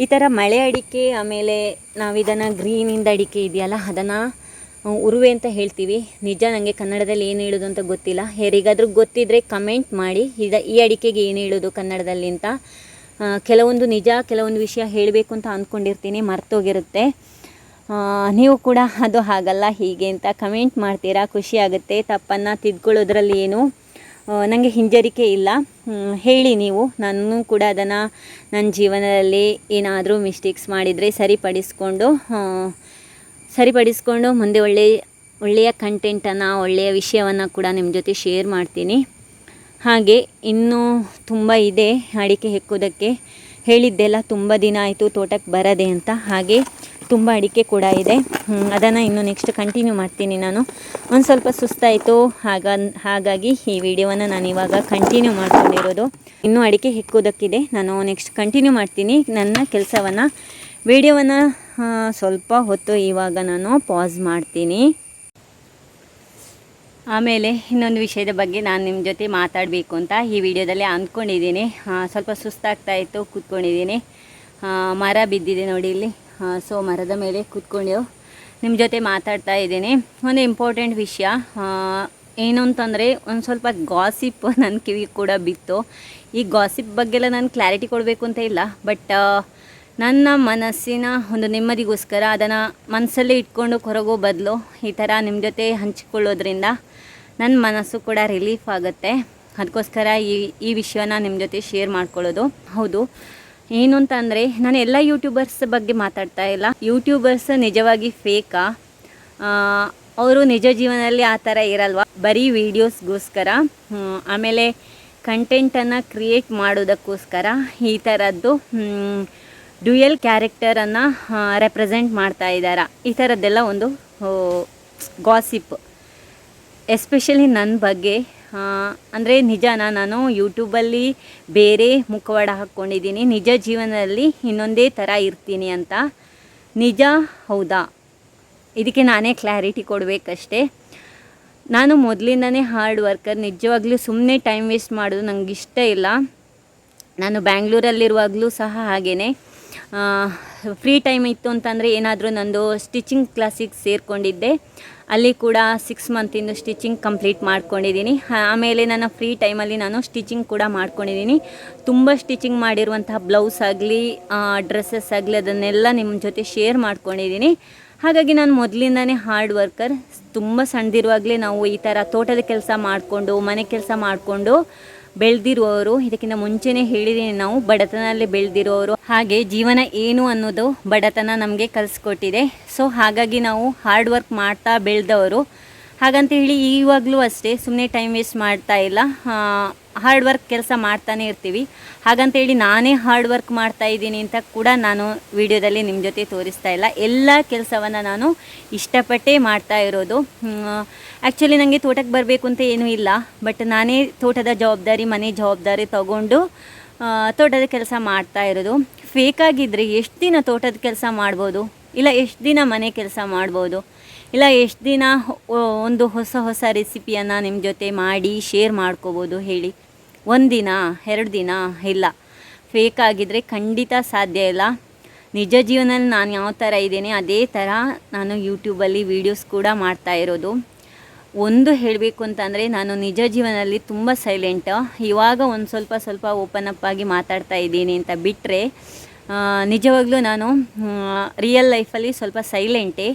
ಈ ಥರ ಮಳೆ ಅಡಿಕೆ, ಆಮೇಲೆ ನಾವಿದನ್ನು ಗ್ರೀನಿಂದ ಅಡಿಕೆ ಇದೆಯಲ್ಲ, ಅದನ್ನು ಉರುವೆ ಅಂತ ಹೇಳ್ತೀವಿ. ನಿಜ ನನಗೆ ಕನ್ನಡದಲ್ಲಿ ಏನು ಹೇಳೋದು ಅಂತ ಗೊತ್ತಿಲ್ಲ. ಯಾರಿಗಾದರೂ ಗೊತ್ತಿದ್ದರೆ ಕಮೆಂಟ್ ಮಾಡಿ. ಇದ ಈ ಅಡಿಕೆಗೆ ಏನು ಹೇಳೋದು ಕನ್ನಡದಲ್ಲಿ ಅಂತ. ಕೆಲವೊಂದು ನಿಜ, ಕೆಲವೊಂದು ವಿಷಯ ಹೇಳಬೇಕು ಅಂತ ಅಂದ್ಕೊಂಡಿರ್ತೀನಿ ಮರ್ತೋಗಿರುತ್ತೆ. ನೀವು ಕೂಡ ಅದು ಹಾಗಲ್ಲ, ಹೀಗೆ ಅಂತ ಕಮೆಂಟ್ ಮಾಡ್ತೀರಾ? ಖುಷಿ ಆಗುತ್ತೆ. ತಪ್ಪನ್ನು ತಿದ್ಕೊಳ್ಳೋದ್ರಲ್ಲಿ ಏನು ನನಗೆ ಹಿಂಜರಿಕೆ ಇಲ್ಲ. ಹೇಳಿ ನೀವು. ನಾನು ಕೂಡ ಅದನ್ನು ನನ್ನ ಜೀವನದಲ್ಲಿ ಏನಾದರೂ ಮಿಸ್ಟೇಕ್ಸ್ ಮಾಡಿದರೆ ಸರಿಪಡಿಸ್ಕೊಂಡು ಸರಿಪಡಿಸ್ಕೊಂಡು ಮುಂದೆ ಒಳ್ಳೆಯ ಒಳ್ಳೆಯ ಕಂಟೆಂಟನ್ನು ಒಳ್ಳೆಯ ವಿಷಯವನ್ನು ಕೂಡ ನಿಮ್ಮ ಜೊತೆ ಶೇರ್ ಮಾಡ್ತೀನಿ. ಹಾಗೆ ಇನ್ನೂ ತುಂಬ ಇದೆ ಅಡಿಕೆ ಹೆಕ್ಕೋದಕ್ಕೆ. ಹೇಳಿದ್ದೆಲ್ಲ ತುಂಬ ದಿನ ಆಯಿತು ತೋಟಕ್ಕೆ ಬರದೆ ಅಂತ. ಹಾಗೆ ತುಂಬ ಅಡಿಕೆ ಕೂಡ ಇದೆ. ಅದನ್ನು ಇನ್ನು ನೆಕ್ಸ್ಟ್ ಕಂಟಿನ್ಯೂ ಮಾಡ್ತೀನಿ ನಾನು. ಒಂದು ಸ್ವಲ್ಪ ಸುಸ್ತಾಯಿತು. ಹಾಗ, ಹಾಗಾಗಿ ಈ ವಿಡಿಯೋವನ್ನು ನಾನು ಇವಾಗ ಕಂಟಿನ್ಯೂ ಮಾಡ್ಕೊಂಡಿರೋದು. ಇನ್ನೂ ಅಡಿಕೆ ಹೆಕ್ಕೋದಕ್ಕಿದೆ. ನಾನು ನೆಕ್ಸ್ಟ್ ಕಂಟಿನ್ಯೂ ಮಾಡ್ತೀನಿ. ನನ್ನ ಕೆಲಸವನ್ನು, ವಿಡಿಯೋವನ್ನು ಸ್ವಲ್ಪ ಹೊತ್ತು ಇವಾಗ ನಾನು ಪಾಸ್ ಮಾಡ್ತೀನಿ. ಆಮೇಲೆ ಇನ್ನೊಂದು ವಿಷಯದ ಬಗ್ಗೆ ನಾನು ನಿಮ್ಮ ಜೊತೆ ಮಾತಾಡಬೇಕು ಅಂತ ಈ ವಿಡಿಯೋದಲ್ಲಿ ಅಂದ್ಕೊಂಡಿದ್ದೀನಿ. ಸ್ವಲ್ಪ ಸುಸ್ತಾಗ್ತಾ ಇತ್ತು, ಕೂತ್ಕೊಂಡಿದ್ದೀನಿ. ಮರ ಬಿದ್ದಿದೆ ನೋಡಿ ಇಲ್ಲಿ. ಸೊ ಮರದ ಮೇಲೆ ಕೂತ್ಕೊಂಡು ನಿಮ್ಮ ಜೊತೆ ಮಾತಾಡ್ತಾ ಇದ್ದೀನಿ. ಒಂದು ಇಂಪಾರ್ಟೆಂಟ್ ವಿಷಯ. ಏನು ಅಂತಂದರೆ ಒಂದು ಸ್ವಲ್ಪ ಗಾಸಿಪ್ ನನ್ನ ಕಿವಿ ಕೂಡ ಬಿತ್ತು. ಈ ಗಾಸಿಪ್ ಬಗ್ಗೆಲ್ಲ ನಾನು ಕ್ಲಾರಿಟಿ ಕೊಡಬೇಕು ಅಂತ ಇಲ್ಲ ಬಟ್ ನನ್ನ ಮನಸ್ಸಿನ ಒಂದು ನೆಮ್ಮದಿಗೋಸ್ಕರ ಅದನ್ನು ಮನಸ್ಸಲ್ಲೇ ಇಟ್ಕೊಂಡು ಕೊರಗೋ ಬದಲು ಈ ಥರ ನಿಮ್ಮ ಜೊತೆ ಹಂಚಿಕೊಳ್ಳೋದ್ರಿಂದ ನನ್ನ ಮನಸ್ಸು ಕೂಡ ರಿಲೀಫ್ ಆಗುತ್ತೆ. ಅದಕ್ಕೋಸ್ಕರ ಈ ಈ ವಿಷಯನ ನಿಮ್ಮ ಜೊತೆ ಶೇರ್ ಮಾಡ್ಕೊಳ್ಳೋದು. ಹೌದು. ಏನು ಅಂತ ಅಂದರೆ, ನಾನು ಎಲ್ಲ ಯೂಟ್ಯೂಬರ್ಸ್ ಬಗ್ಗೆ ಮಾತಾಡ್ತಾ ಇಲ್ಲ. ಯೂಟ್ಯೂಬರ್ಸ್ ನಿಜವಾಗಿ ಫೇಕಾ ಅವರು ನಿಜ ಜೀವನದಲ್ಲಿ ಆ ಥರ ಇರಲ್ವ? ಬರೀ ವೀಡಿಯೋಸ್ಗೋಸ್ಕರ ಆಮೇಲೆ ಕಂಟೆಂಟನ್ನು ಕ್ರಿಯೇಟ್ ಮಾಡೋದಕ್ಕೋಸ್ಕರ ಈ ಥರದ್ದು ಡ್ಯುಯಲ್ ಕ್ಯಾರೆಕ್ಟರನ್ನು ರೆಪ್ರೆಸೆಂಟ್ ಮಾಡ್ತಾ ಇದ್ದಾರೆ? ಈ ಥರದ್ದೆಲ್ಲ ಒಂದು ಗಾಸಿಪ್ ಎಸ್ಪೆಷಲಿ ನನ್ನ ಬಗ್ಗೆ ಅಂದರೆ ನಿಜಾನ, ನಾನು ಯೂಟ್ಯೂಬಲ್ಲಿ ಬೇರೆ ಮುಖವಾಡ ಹಾಕ್ಕೊಂಡಿದ್ದೀನಿ. ನಿಜ ಜೀವನದಲ್ಲಿ ಇನ್ನೊಂದೇ ಥರ ಇರ್ತೀನಿ ಅಂತ. ನಿಜ, ಹೌದಾ? ಇದಕ್ಕೆ ನಾನೇ ಕ್ಲಾರಿಟಿ ಕೊಡಬೇಕಷ್ಟೇ. ನಾನು ಮೊದಲಿಂದನೇ ಹಾರ್ಡ್ ವರ್ಕರ್ ನಿಜವಾಗ್ಲೂ ಸುಮ್ಮನೆ ಟೈಮ್ ವೇಸ್ಟ್ ಮಾಡೋದು ನನಗಿಷ್ಟ ಇಲ್ಲ. ನಾನು ಬ್ಯಾಂಗ್ಳೂರಲ್ಲಿರುವಾಗಲೂ ಸಹ ಹಾಗೇ ಫ್ರೀ ಟೈಮ್ ಇತ್ತು ಅಂತಂದರೆ ಏನಾದರೂ ನಂದು ಸ್ಟಿಚಿಂಗ್ ಕ್ಲಾಸಿಗೆ ಸೇರಿಕೊಂಡಿದ್ದೆ. ಅಲ್ಲಿ ಕೂಡ ಸಿಕ್ಸ್ ಮಂತಿಂದು ಸ್ಟಿಚಿಂಗ್ ಕಂಪ್ಲೀಟ್ ಮಾಡ್ಕೊಂಡಿದ್ದೀನಿ. ಆಮೇಲೆ ನನ್ನ ಫ್ರೀ ಟೈಮಲ್ಲಿ ನಾನು ಸ್ಟಿಚಿಂಗ್ ಕೂಡ ಮಾಡ್ಕೊಂಡಿದ್ದೀನಿ. ತುಂಬ ಸ್ಟಿಚಿಂಗ್ ಮಾಡಿರುವಂತಹ ಬ್ಲೌಸ್ ಆಗಲಿ ಡ್ರೆಸ್ಸಸ್ ಆಗಲಿ ಅದನ್ನೆಲ್ಲ ನಿಮ್ಮ ಜೊತೆ ಶೇರ್ ಮಾಡ್ಕೊಂಡಿದ್ದೀನಿ. ಹಾಗಾಗಿ ನಾನು ಮೊದಲಿಂದನೇ ಹಾರ್ಡ್ ವರ್ಕರ್ ತುಂಬ ಸಣ್ಣದಿರುವಾಗಲೇ ನಾವು ಈ ಥರ ತೋಟದ ಕೆಲಸ ಮಾಡಿಕೊಂಡು, ಮನೆ ಕೆಲಸ ಮಾಡಿಕೊಂಡು ಬೆಳೆದಿರುವವರು, ಇದಕ್ಕಿಂತ ಮುಂಚೆನೇ ಹೇಳಿದ್ದೀನಿ ನಾವು, ಬಡತನದಲ್ಲಿ ಬೆಳೆದಿರುವವರು. ಹಾಗೆ ಜೀವನ ಏನು ಅನ್ನೋದು ಬಡತನ ನಮಗೆ ಕಲಿಸ್ಕೊಟ್ಟಿದೆ. ಸೊ ಹಾಗಾಗಿ ನಾವು ಹಾರ್ಡ್ ವರ್ಕ್ ಮಾಡ್ತಾ ಬೆಳೆದವರು ಹಾಗಂತ ಹೇಳಿ ಈವಾಗಲೂ ಅಷ್ಟೇ ಸುಮ್ಮನೆ ಟೈಮ್ ವೇಸ್ಟ್ ಮಾಡ್ತಾ ಇಲ್ಲ. ಹಾರ್ಡ್ ವರ್ಕ್ ಕೆಲಸ ಮಾಡ್ತಾನೆ ಇರ್ತೀವಿ. ಹಾಗಂತ ಹೇಳಿ ನಾನೇ ಹಾರ್ಡ್ ವರ್ಕ್ ಮಾಡ್ತಾ ಇದ್ದೀನಿ ಅಂತ ಕೂಡ ನಾನು ವಿಡಿಯೋದಲ್ಲಿ ನಿಮ್ಮ ಜೊತೆ ತೋರಿಸ್ತಾ ಇಲ್ಲ. ಎಲ್ಲ ಕೆಲಸವನ್ನು ನಾನು ಇಷ್ಟಪಟ್ಟೇ ಮಾಡ್ತಾ ಇರೋದು. ಆ್ಯಕ್ಚುಲಿ ನನಗೆ ತೋಟಕ್ಕೆ ಬರಬೇಕು ಅಂತ ಏನೂ ಇಲ್ಲ. ಬಟ್ ನಾನೇ ತೋಟದ ಜವಾಬ್ದಾರಿ, ಮನೆ ಜವಾಬ್ದಾರಿ ತಗೊಂಡು ತೋಟದ ಕೆಲಸ ಮಾಡ್ತಾ ಇರೋದು. ಫೇಕಾಗಿದ್ದರೆ ಎಷ್ಟು ದಿನ ತೋಟದ ಕೆಲಸ ಮಾಡ್ಬೋದು? ಇಲ್ಲ ಎಷ್ಟು ದಿನ ಮನೆ ಕೆಲಸ ಮಾಡ್ಬೋದು? ಇಲ್ಲ, ಎಷ್ಟು ದಿನ ಒಂದು ಹೊಸ ಹೊಸ ರೆಸಿಪಿಯನ್ನು ನಿಮ್ಮ ಜೊತೆ ಮಾಡಿ ಶೇರ್ ಮಾಡ್ಕೋಬೋದು ಹೇಳಿ. ಒಂದಿನ ಎರಡು ದಿನ ಇಲ್ಲ. ಫೇಕ್ ಆಗಿದ್ದರೆ ಖಂಡಿತ ಸಾಧ್ಯ ಇಲ್ಲ. ನಿಜ ಜೀವನದಲ್ಲಿ ನಾನು ಯಾವ ಥರ ಇದ್ದೀನಿ, ಅದೇ ಥರ ನಾನು ಯೂಟ್ಯೂಬಲ್ಲಿ ವೀಡಿಯೋಸ್ ಕೂಡ ಮಾಡ್ತಾ ಇರೋದು. ಒಂದು ಹೇಳಬೇಕು ಅಂತಂದರೆ, ನಾನು ನಿಜ ಜೀವನದಲ್ಲಿ ತುಂಬ ಸೈಲೆಂಟ್ ಇವಾಗ ಒಂದು ಸ್ವಲ್ಪ ಸ್ವಲ್ಪ ಓಪನ್ ಅಪ್ ಆಗಿ ಮಾತಾಡ್ತಾ ಇದ್ದೀನಿ ಅಂತ ಬಿಟ್ಟರೆ ನಿಜವಾಗ್ಲೂ ನಾನು ರಿಯಲ್ ಲೈಫಲ್ಲಿ ಸ್ವಲ್ಪ ಸೈಲೆಂಟೇ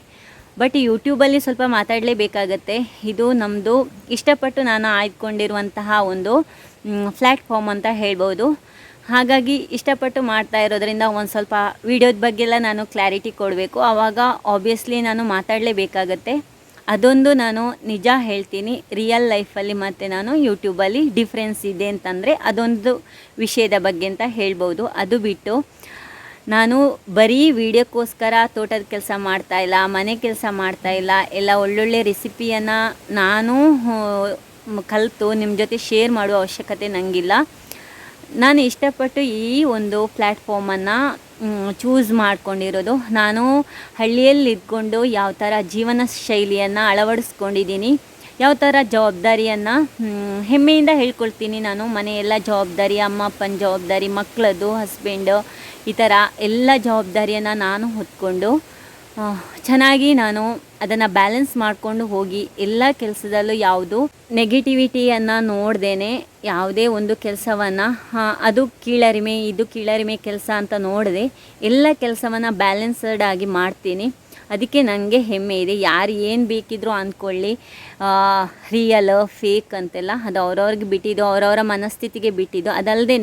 ಬಟ್ ಯೂಟ್ಯೂಬಲ್ಲಿ ಸ್ವಲ್ಪ ಮಾತಾಡಲೇಬೇಕಾಗತ್ತೆ. ಇದು ನಮ್ಮದು ಇಷ್ಟಪಟ್ಟು ನಾನು ಆಯ್ದುಕೊಂಡಿರುವಂತಹ ಒಂದು ಪ್ಲ್ಯಾಟ್ಫಾರ್ಮ್ ಅಂತ ಹೇಳ್ಬೋದು. ಹಾಗಾಗಿ ಇಷ್ಟಪಟ್ಟು ಮಾಡ್ತಾ ಇರೋದ್ರಿಂದ ಒಂದು ಸ್ವಲ್ಪ ವಿಡಿಯೋದ ಬಗ್ಗೆಲ್ಲ ನಾನು ಕ್ಲಾರಿಟಿ ಕೊಡಬೇಕು. ಆವಾಗ ಆಬ್ವಿಯಸ್ಲಿ ನಾನು ಮಾತಾಡಲೇಬೇಕಾಗತ್ತೆ. ಅದೊಂದು ನಾನು ನಿಜ ಹೇಳ್ತೀನಿ ರಿಯಲ್ ಲೈಫಲ್ಲಿ ಮತ್ತು ನಾನು ಯೂಟ್ಯೂಬಲ್ಲಿ ಡಿಫ್ರೆನ್ಸ್ ಇದೆ ಅಂತಂದರೆ ಅದೊಂದು ವಿಷಯದ ಬಗ್ಗೆ ಅಂತ ಹೇಳ್ಬೋದು. ಅದು ಬಿಟ್ಟು ನಾನು ಬರೀ ವಿಡಿಯೋಕ್ಕೋಸ್ಕರ ತೋಟದ ಕೆಲಸ ಮಾಡ್ತಾ ಇಲ್ಲ, ಮನೆ ಕೆಲಸ ಮಾಡ್ತಾ ಇಲ್ಲ, ಎಲ್ಲ ಒಳ್ಳೊಳ್ಳೆ ರೆಸಿಪಿಯನ್ನು ನಾನು ಕಲಿತು ನಿಮ್ಮ ಜೊತೆ ಶೇರ್ ಮಾಡುವ ಅವಶ್ಯಕತೆ ನನಗಿಲ್ಲ ನಾನು ಇಷ್ಟಪಟ್ಟು ಈ ಒಂದು ಪ್ಲ್ಯಾಟ್ಫಾರ್ಮನ್ನು ಚೂಸ್ ಮಾಡ್ಕೊಂಡಿರೋದು. ನಾನು ಹಳ್ಳಿಯಲ್ಲಿ ಇದ್ಕೊಂಡು ಯಾವ ಥರ ಜೀವನ ಶೈಲಿಯನ್ನು ಅಳವಡಿಸ್ಕೊಂಡಿದ್ದೀನಿ. ಯಾವ ಥರ ಜವಾಬ್ದಾರಿಯನ್ನು ಹೆಮ್ಮೆಯಿಂದ ಹೇಳ್ಕೊಳ್ತೀನಿ ನಾನು. ಮನೆಯೆಲ್ಲ ಜವಾಬ್ದಾರಿ, ಅಮ್ಮ, ಅಪ್ಪನ ಜವಾಬ್ದಾರಿ ಮಕ್ಕಳದು ಹಸ್ಬೆಂಡು ಈ ಥರ ಎಲ್ಲ ಜವಾಬ್ದಾರಿಯನ್ನು ನಾನು ಹೊತ್ಕೊಂಡು ಚೆನ್ನಾಗಿ ನಾನು ಅದನ್ನು ಬ್ಯಾಲೆನ್ಸ್ ಮಾಡಿಕೊಂಡು ಹೋಗಿ ಎಲ್ಲ ಕೆಲಸದಲ್ಲೂ ಯಾವುದು ನೆಗೆಟಿವಿಟಿಯನ್ನು ನೋಡ್ದೇನೆ ಯಾವುದೇ ಒಂದು ಕೆಲಸವನ್ನು ಅದು ಕೀಳರಿಮೆ, ಇದು ಕೀಳರಿಮೆ ಕೆಲಸ ಅಂತ ನೋಡದೆ ಎಲ್ಲ ಕೆಲಸವನ್ನು ಬ್ಯಾಲೆನ್ಸಡ್ ಆಗಿ ಮಾಡ್ತೀನಿ. ಅದಕ್ಕೆ ನನಗೆ ಹೆಮ್ಮೆ ಇದೆ. ಯಾರು ಏನು ಬೇಕಿದ್ರೂ ಅಂದ್ಕೊಳ್ಳಿ. ರಿಯಲ್ ಫೇಕ್ ಅಂತೆಲ್ಲ ಅದು ಅವ್ರವ್ರಿಗೆ ಬಿಟ್ಟಿದ್ದು, ಅವರವರ ಮನಸ್ಥಿತಿಗೆ ಬಿಟ್ಟಿದ್ದು. ಅದಲ್ಲದೆ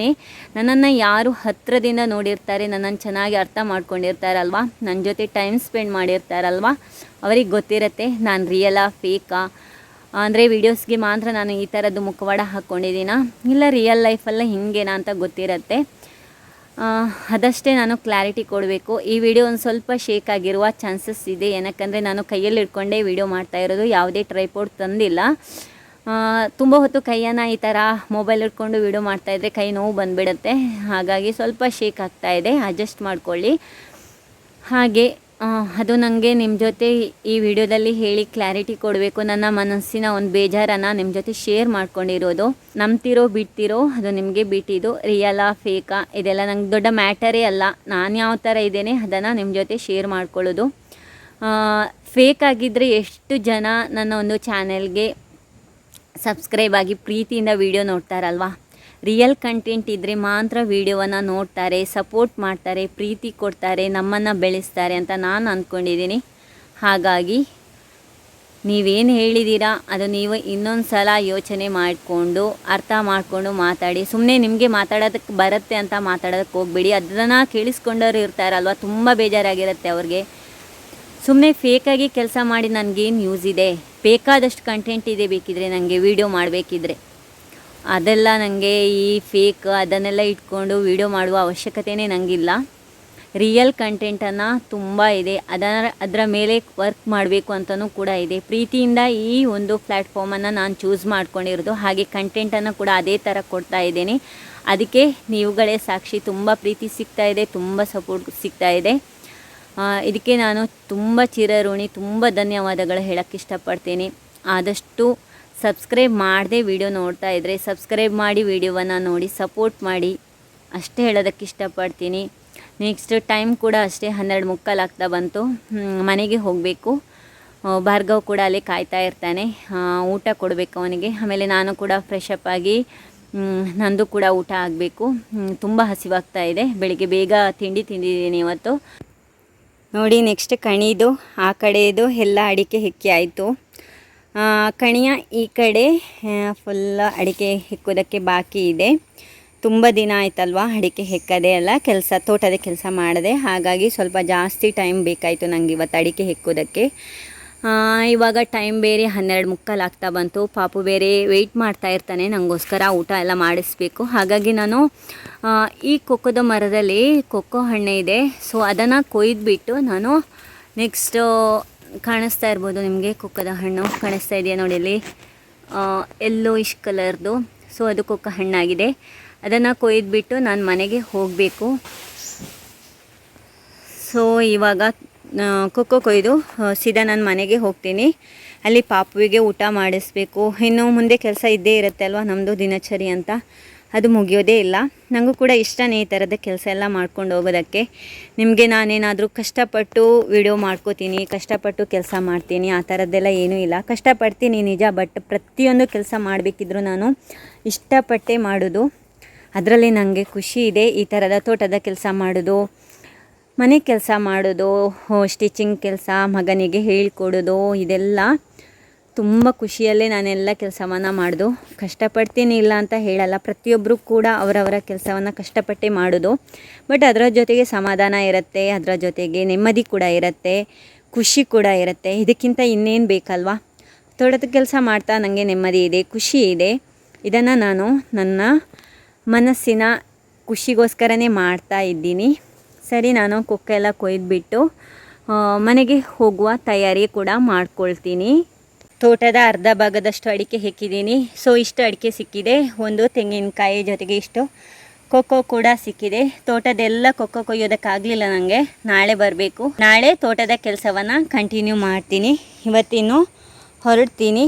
ನನ್ನನ್ನು ಯಾರು ಹತ್ತಿರದಿಂದ ನೋಡಿರ್ತಾರೆ, ನನ್ನನ್ನು ಚೆನ್ನಾಗಿ ಅರ್ಥ ಮಾಡ್ಕೊಂಡಿರ್ತಾರಲ್ವ? ನನ್ನ ಜೊತೆ ಟೈಮ್ ಸ್ಪೆಂಡ್ ಮಾಡಿರ್ತಾರಲ್ವ? ಅವ್ರಿಗೆ ಗೊತ್ತಿರುತ್ತೆ ನಾನು ರಿಯಲಾ ಫೇಕಾ ಅಂದರೆ ವೀಡಿಯೋಸ್ಗೆ ಮಾತ್ರ ನಾನು ಈ ಥರದ್ದು ಮುಖವಾಡ ಹಾಕ್ಕೊಂಡಿದ್ದೀನ ಇಲ್ಲ ರಿಯಲ್ ಲೈಫಲ್ಲ ಹಿಂಗೇನಾ ಅಂತ ಗೊತ್ತಿರತ್ತೆ. ಅದಷ್ಟೇ ನಾನು ಕ್ಲಾರಿಟಿ ಕೊಡಬೇಕು. ಈ ವಿಡಿಯೋ ಒಂದು ಸ್ವಲ್ಪ ಶೇಕ್ ಆಗಿರುವ ಚಾನ್ಸಸ್ ಇದೆ. ಏನಕ್ಕಂದರೆ ನಾನು ಕೈಯಲ್ಲಿ ಇಟ್ಕೊಂಡೇ ವಿಡಿಯೋ ಮಾಡ್ತಾ ಇರೋದು. ಯಾವುದೇ ಟ್ರೈಪೋರ್ಡ್ ತಂದಿಲ್ಲ. ತುಂಬ ಹೊತ್ತು ಕೈಯನ್ನು ಈ ಥರ ಮೊಬೈಲ್ ಇಟ್ಕೊಂಡು ವಿಡಿಯೋ ಮಾಡ್ತಾಯಿದ್ರೆ ಕೈ ನೋವು ಬಂದುಬಿಡುತ್ತೆ. ಹಾಗಾಗಿ ಸ್ವಲ್ಪ ಶೇಕ್ ಆಗ್ತಾಯಿದೆ ಅಡ್ಜಸ್ಟ್ ಮಾಡಿಕೊಳ್ಳಿ. ಹಾಗೆ ಅದು ನನಗೆ ನಿಮ್ಮ ಜೊತೆ ಈ ವಿಡಿಯೋದಲ್ಲಿ ಹೇಳಿ ಕ್ಲಾರಿಟಿ ಕೊಡಬೇಕು. ನನ್ನ ಮನಸ್ಸಿನ ಒಂದು ಬೇಜಾರನ್ನು ನಿಮ್ಮ ಜೊತೆ ಶೇರ್ ಮಾಡ್ಕೊಂಡಿರೋದು. ನಂಬ್ತಿರೋ ಬಿಟ್ತಿರೋ ಅದು ನಿಮಗೆ ಬಿಟ್ಟಿದ್ದು. ರಿಯಲಾ ಫೇಕಾ ಇದೆಲ್ಲ ನಂಗೆ ದೊಡ್ಡ ಮ್ಯಾಟರೇ ಅಲ್ಲ. ನಾನು ಯಾವ ಥರ ಇದ್ದೇನೆ ಅದನ್ನು ನಿಮ್ಮ ಜೊತೆ ಶೇರ್ ಮಾಡ್ಕೊಳ್ಳೋದು. ಫೇಕ್ ಆಗಿದ್ದರೆ ಎಷ್ಟು ಜನ ನನ್ನ ಒಂದು ಚಾನೆಲ್ಗೆ ಸಬ್ಸ್ಕ್ರೈಬ್ ಆಗಿ ಪ್ರೀತಿಯಿಂದ ವಿಡಿಯೋ ನೋಡ್ತಾರಲ್ವಾ? ರಿಯಲ್ ಕಂಟೆಂಟ್ ಇದ್ದರೆ ಮಾತ್ರ ವಿಡಿಯೋವನ್ನು ನೋಡ್ತಾರೆ ಸಪೋರ್ಟ್ ಮಾಡ್ತಾರೆ, ಪ್ರೀತಿ ಕೊಡ್ತಾರೆ, ನಮ್ಮನ್ನು ಬೆಳೆಸ್ತಾರೆ ಅಂತ ನಾನು ಅಂದ್ಕೊಂಡಿದ್ದೀನಿ ಹಾಗಾಗಿ ನೀವೇನು ಹೇಳಿದ್ದೀರಾ ಅದು ನೀವು ಇನ್ನೊಂದು ಸಲ ಯೋಚನೆ ಮಾಡಿಕೊಂಡು, ಅರ್ಥ ಮಾಡಿಕೊಂಡು ಮಾತಾಡಿ. ಸುಮ್ಮನೆ ನಿಮಗೆ ಮಾತಾಡೋದಕ್ಕೆ ಬರುತ್ತೆ ಅಂತ ಮಾತಾಡೋದಕ್ಕೆ ಹೋಗ್ಬೇಡಿ. ಅದನ್ನು ಕೇಳಿಸ್ಕೊಂಡವ್ರು ಇರ್ತಾರಲ್ವ, ತುಂಬ ಬೇಜಾರಾಗಿರುತ್ತೆ ಅವ್ರಿಗೆ. ಸುಮ್ಮನೆ ಫೇಕಾಗಿ ಕೆಲಸ ಮಾಡಿ ನನಗೇನು ಯೂಸ್ ಇದೆ? ಬೇಕಾದಷ್ಟು ಕಂಟೆಂಟ್ ಇದೆ ಬೇಕಿದ್ರೆ ನನಗೆ ವೀಡಿಯೋ ಮಾಡಬೇಕಿದ್ರೆ. ಅದೆಲ್ಲ ನನಗೆ ಈ ಫೇಕ್ ಅದನ್ನೆಲ್ಲ ಇಟ್ಕೊಂಡು ವೀಡಿಯೋ ಮಾಡುವ ಅವಶ್ಯಕತೆಯೇ ನನಗಿಲ್ಲ ರಿಯಲ್ ಕಂಟೆಂಟನ್ನು ತುಂಬ ಇದೆ. ಅದರ ಅದರ ಮೇಲೆ ವರ್ಕ್ ಮಾಡಬೇಕು ಅಂತಲೂ ಕೂಡ ಇದೆ. ಪ್ರೀತಿಯಿಂದ ಈ ಒಂದು ಪ್ಲ್ಯಾಟ್ಫಾರ್ಮನ್ನು ನಾನು ಚೂಸ್ ಮಾಡ್ಕೊಂಡಿರೋದು. ಹಾಗೆ ಕಂಟೆಂಟನ್ನು ಕೂಡ ಅದೇ ಥರ ಕೊಡ್ತಾ ಇದ್ದೇನೆ. ಅದಕ್ಕೆ ನೀವುಗಳೇ ಸಾಕ್ಷಿ. ತುಂಬ ಪ್ರೀತಿ ಸಿಗ್ತಾ ಇದೆ. ತುಂಬ ಸಪೋರ್ಟ್ ಸಿಗ್ತಾ ಇದೆ. ಇದಕ್ಕೆ ನಾನು ತುಂಬ ಚಿರಋಣಿ, ತುಂಬ ಧನ್ಯವಾದಗಳು ಹೇಳೋಕ್ಕೆ ಇಷ್ಟಪಡ್ತೇನೆ. ಆದಷ್ಟು ಸಬ್ಸ್ಕ್ರೈಬ್ ಮಾಡದೆ ವಿಡಿಯೋ ನೋಡ್ತಾ ಇದ್ದರೆ ಸಬ್ಸ್ಕ್ರೈಬ್ ಮಾಡಿ ವಿಡಿಯೋವನ್ನು ನೋಡಿ, ಸಪೋರ್ಟ್ ಮಾಡಿ. ಅಷ್ಟೇ ಹೇಳೋದಕ್ಕೆ ಇಷ್ಟಪಡ್ತೀನಿ. ನೆಕ್ಸ್ಟ್ ಟೈಮ್ ಕೂಡ ಅಷ್ಟೇ ಹನ್ನೆರಡು ಮುಕ್ಕಾಲು ಆಗ್ತಾ ಬಂತು. ಮನೆಗೆ ಹೋಗಬೇಕು. ಭಾರ್ಗವ್ ಕೂಡ ಅಲ್ಲಿ ಕಾಯ್ತಾ ಇರ್ತಾನೆ. ಊಟ ಕೊಡಬೇಕು ಅವನಿಗೆ. ಆಮೇಲೆ ನಾನು ಕೂಡ ಫ್ರೆಶ್ ಅಪ್ ಆಗಿ ನಂದು ಕೂಡ ಊಟ ಆಗಬೇಕು. ತುಂಬ ಹಸಿವಾಗ್ತಾ ಇದೆ. ಬೆಳಿಗ್ಗೆ ಬೇಗ ತಿಂಡಿ ತಿಂದಿದ್ದೀನಿ ಇವತ್ತು. ನೋಡಿ ನೆಕ್ಸ್ಟ್ ಕಣಿದು, ಆ ಕಡೆದು ಎಲ್ಲ ಅಡಿಕೆ ಹೆಕ್ಕಿ ಆಯಿತು. ಕಣಿಯ ಈ ಕಡೆ ಫುಲ್ ಅಡಿಕೆ ಹೆಕ್ಕೋದಕ್ಕೆ ಬಾಕಿ ಇದೆ. ತುಂಬ ದಿನ ಆಯ್ತಲ್ವಾ ಅಡಿಕೆ ಹೆಕ್ಕದೆ ಅಲ್ಲ ಕೆಲಸ, ತೋಟದ ಕೆಲಸ ಮಾಡಿದೆ. ಹಾಗಾಗಿ ಸ್ವಲ್ಪ ಜಾಸ್ತಿ ಟೈಮ್ ಬೇಕಾಯಿತು ನನಗೆ ಇವತ್ತು ಅಡಿಕೆ ಹೆಕ್ಕೋದಕ್ಕೆ. ಇವಾಗ ಟೈಮ್ ಬೇರೆ ಹನ್ನೆರಡು ಮುಕ್ಕಾಲು ಆಗ್ತಾ ಬಂತು. ಪಾಪು ಬೇರೆ ವೆಯ್ಟ್ ಮಾಡ್ತಾ ಇರ್ತಾನೆ ನನಗೋಸ್ಕರ ಊಟ ಎಲ್ಲ ಮಾಡಿಸ್ಬೇಕು. ಹಾಗಾಗಿ ನಾನು ಈ ಕೊಕ್ಕೋದ ಮರದಲ್ಲಿ ಕೊಕ್ಕೋ ಹಣ್ಣೆ ಇದೆ. ಸೊ ಅದನ್ನು ಕೊಯ್ದುಬಿಟ್ಟು ನಾನು ನೆಕ್ಸ್ಟು ಕಾಣಿಸ್ತಾ ಇರ್ಬೋದು, ನಿಮಗೆ ಕುಕ್ಕದ ಹಣ್ಣು ಕಾಣಿಸ್ತಾ ಇದೆಯಾ ನೋಡಿ ಅಲ್ಲಿ ಎಲ್ಲೋ ಇಶ್ ಕಲರ್ದು ಸೊ ಅದು ಕುಕ್ಕ ಹಣ್ಣಾಗಿದೆ. ಅದನ್ನು ಕೊಯ್ದುಬಿಟ್ಟು ನಾನು ಮನೆಗೆ ಹೋಗಬೇಕು. ಸೊ ಇವಾಗ ಕೊಕ್ಕೋ ಕೊಯ್ದು ಸೀದಾ ನಾನು ಮನೆಗೆ ಹೋಗ್ತೀನಿ. ಅಲ್ಲಿ ಪಾಪುವಿಗೆ ಊಟ ಮಾಡಿಸ್ಬೇಕು. ಇನ್ನು ಮುಂದೆ ಕೆಲಸ ಇದ್ದೇ ಇರುತ್ತೆ ಅಲ್ವಾ ನಮ್ಮದು ದಿನಚರಿ ಅಂತ. ಅದು ಮುಗಿಯೋದೇ ಇಲ್ಲ. ನನಗೂ ಕೂಡ ಇಷ್ಟನೇ ಈ ಥರದ ಕೆಲಸ ಎಲ್ಲ ಮಾಡ್ಕೊಂಡು ಹೋಗೋದಕ್ಕೆ. ನಿಮಗೆ ನಾನೇನಾದರೂ ಕಷ್ಟಪಟ್ಟು ವಿಡಿಯೋ ಮಾಡ್ಕೋತೀನಿ, ಕಷ್ಟಪಟ್ಟು ಕೆಲಸ ಮಾಡ್ತೀನಿ, ಆ ಥರದ್ದೆಲ್ಲ ಏನೂ ಇಲ್ಲ. ಕಷ್ಟಪಡ್ತೀನಿ ನಿಜ ಬಟ್ ಪ್ರತಿಯೊಂದು ಕೆಲಸ ಮಾಡಬೇಕಿದ್ರು ನಾನು ಇಷ್ಟಪಟ್ಟೆ ಮಾಡೋದು. ಅದರಲ್ಲಿ ನನಗೆ ಖುಷಿ ಇದೆ ಈ ಥರದ ತೋಟದ ಕೆಲಸ ಮಾಡೋದು, ಮನೆ ಕೆಲಸ ಮಾಡೋದು ಸ್ಟಿಚಿಂಗ್ ಕೆಲಸ, ಮಗನಿಗೆ ಹೇಳಿಕೊಡೋದು, ಇದೆಲ್ಲ. ತುಂಬ ಖುಷಿಯಲ್ಲೇ ನಾನೆಲ್ಲ ಕೆಲಸವನ್ನು ಮಾಡೋದು, ಕಷ್ಟಪಡ್ತೀನಿ ಇಲ್ಲ ಅಂತ ಹೇಳಲ್ಲ. ಪ್ರತಿಯೊಬ್ಬರು ಕೂಡ ಅವರವರ ಕೆಲಸವನ್ನು ಕಷ್ಟಪಟ್ಟು ಮಾಡೋದು. ಬಟ್ ಅದರ ಜೊತೆಗೆ ಸಮಾಧಾನ ಇರುತ್ತೆ, ಅದರ ಜೊತೆಗೆ ನೆಮ್ಮದಿ ಕೂಡ ಇರುತ್ತೆ, ಖುಷಿ ಕೂಡ ಇರುತ್ತೆ. ಇದಕ್ಕಿಂತ ಇನ್ನೇನು ಬೇಕಲ್ವಾ? ತೋಟದ ಕೆಲಸ ಮಾಡ್ತಾ ನನಗೆ ನೆಮ್ಮದಿ ಇದೆ, ಖುಷಿ ಇದೆ. ಇದನ್ನು ನಾನು ನನ್ನ ಮನಸ್ಸಿನ ಖುಷಿಗೋಸ್ಕರನೇ ಮಾಡ್ತಾ ಇದ್ದೀನಿ. ಸರಿ, ನಾನು ಕೊಕ್ಕೆಲ್ಲ ಕೊಯ್ದುಬಿಟ್ಟು ಮನೆಗೆ ಹೋಗುವ ತಯಾರಿ ಕೂಡ ಮಾಡ್ಕೊಳ್ತೀನಿ. ತೋಟದ ಅರ್ಧ ಭಾಗದಷ್ಟು ಅಡಿಕೆ ಹೆಕ್ಕಿದ್ದೀನಿ ಸೊ ಇಷ್ಟು ಅಡಿಕೆ ಸಿಕ್ಕಿದೆ. ಒಂದು ತೆಂಗಿನಕಾಯಿ ಜೊತೆಗೆ ಇಷ್ಟು ಕೊಕ್ಕೋ ಕೂಡ ಸಿಕ್ಕಿದೆ. ತೋಟದೆಲ್ಲ ಕೊಕ್ಕೋ ಕೊಯ್ಯೋದಕ್ಕಾಗಲಿಲ್ಲ ನನಗೆ ನಾಳೆ ಬರಬೇಕು. ನಾಳೆ ತೋಟದ ಕೆಲಸವನ್ನು ಕಂಟಿನ್ಯೂ ಮಾಡ್ತೀನಿ. ಇವತ್ತಿನ್ನು ಹೊರಡ್ತೀನಿ.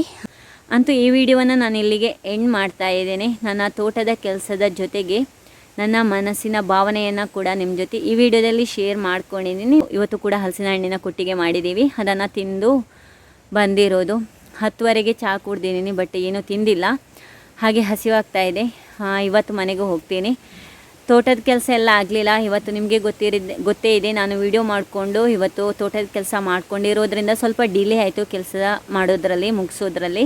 ಅಂತೂ ಈ ವಿಡಿಯೋವನ್ನು ನಾನು ಇಲ್ಲಿಗೆ ಎಂಡ್ ಮಾಡ್ತಾ ಇದ್ದೇನೆ. ನನ್ನ ತೋಟದ ಕೆಲಸದ ಜೊತೆಗೆ ನನ್ನ ಮನಸ್ಸಿನ ಭಾವನೆಯನ್ನು ಕೂಡ ನಿಮ್ಮ ಜೊತೆ ಈ ವಿಡಿಯೋದಲ್ಲಿ ಶೇರ್ ಮಾಡ್ಕೊಂಡಿದ್ದೀನಿ. ಇವತ್ತು ಕೂಡ ಹಲಸಿನ ಹಣ್ಣಿನ ಕುಟ್ಟಿಗೆ ಮಾಡಿದ್ದೀವಿ. ಅದನ್ನು ತಿಂದು ಬಂದಿರೋದು. ಹತ್ತುವರೆಗೆ ಚಹಾ ಕುಡ್ದಿದ್ದೀನಿ ಬಟ್ ಏನೂ ತಿಂದಿಲ್ಲ. ಹಾಗೆ ಹಸಿವಾಗ್ತಾ ಇದೆ. ಇವತ್ತು ಮನೆಗೆ ಹೋಗ್ತೀನಿ. ತೋಟದ ಕೆಲಸ ಎಲ್ಲ ಆಗಲಿಲ್ಲ. ಇವತ್ತು ನಿಮಗೆ ಗೊತ್ತಿರಿದ್ದೆ ಗೊತ್ತೇ ಇದೆ. ನಾನು ವಿಡಿಯೋ ಮಾಡಿಕೊಂಡು ಇವತ್ತು ತೋಟದ ಕೆಲಸ ಮಾಡ್ಕೊಂಡಿರೋದ್ರಿಂದ ಸ್ವಲ್ಪ ಡಿಲೇ ಆಯಿತು ಕೆಲಸ ಮಾಡೋದ್ರಲ್ಲಿ, ಮುಗಿಸೋದ್ರಲ್ಲಿ.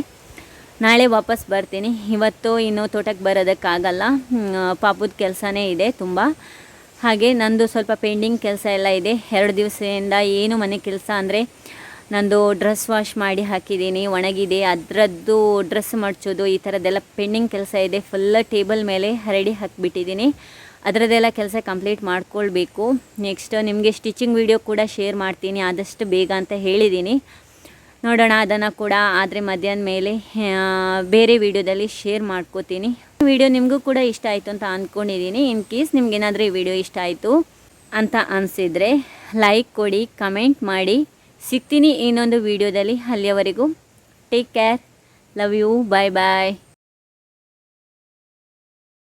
ನಾಳೆ ವಾಪಸ್ ಬರ್ತೀನಿ. ಇವತ್ತು ಇನ್ನು ತೋಟಕ್ಕೆ ಬರೋದಕ್ಕಾಗಲ್ಲ. ಪಾಪದ ಕೆಲಸನೇ ಇದೆ ತುಂಬ. ಹಾಗೆ ನಂದು ಸ್ವಲ್ಪ ಪೆಂಡಿಂಗ್ ಕೆಲಸ ಎಲ್ಲ ಇದೆ. ಎರಡು ದಿವಸದಿಂದ ಏನು ಮನೆ ಕೆಲಸ ಅಂದರೆ ನಂದು ಡ್ರೆಸ್ ವಾಶ್ ಮಾಡಿ ಹಾಕಿದ್ದೀನಿ, ಒಣಗಿದೆ. ಅದರದ್ದು ಡ್ರೆಸ್ ಮಡ್ಚೋದು, ಈ ಥರದ್ದೆಲ್ಲ ಪೆಂಡಿಂಗ್ ಕೆಲಸ ಇದೆ. ಫುಲ್ ಟೇಬಲ್ ಮೇಲೆ ಹರಡಿ ಹಾಕಿಬಿಟ್ಟಿದ್ದೀನಿ. ಅದರದ್ದೆಲ್ಲ ಕೆಲಸ ಕಂಪ್ಲೀಟ್ ಮಾಡ್ಕೊಳ್ಬೇಕು. ನೆಕ್ಸ್ಟ್ ನಿಮಗೆ ಸ್ಟಿಚಿಂಗ್ ವಿಡಿಯೋ ಕೂಡ ಶೇರ್ ಮಾಡ್ತೀನಿ, ಆದಷ್ಟು ಬೇಗ ಅಂತ ಹೇಳಿದ್ದೀನಿ. ನೋಡೋಣ, ಅದನ್ನು ಕೂಡ ಆದರೆ ಮಧ್ಯಾಹ್ನ ಮೇಲೆ ಬೇರೆ ವಿಡಿಯೋದಲ್ಲಿ ಶೇರ್ ಮಾಡ್ಕೋತೀನಿ. ವಿಡಿಯೋ ನಿಮಗೂ ಕೂಡ ಇಷ್ಟ ಆಯಿತು ಅಂತ ಅಂದ್ಕೊಂಡಿದ್ದೀನಿ ಇನ್ ಕೇಸ್ ನಿಮ್ಗೇನಾದರೂ ಈ ವಿಡಿಯೋ ಇಷ್ಟ ಆಯಿತು ಅಂತ ಅನಿಸಿದರೆ ಲೈಕ್ ಕೊಡಿ ಕಮೆಂಟ್ ಮಾಡಿ. ಸಿಗ್ತೀನಿ ಇನ್ನೊಂದು ವಿಡಿಯೋದಲ್ಲಿ ಅಲ್ಲಿಯವರೆಗೂ. Take care love you bye bye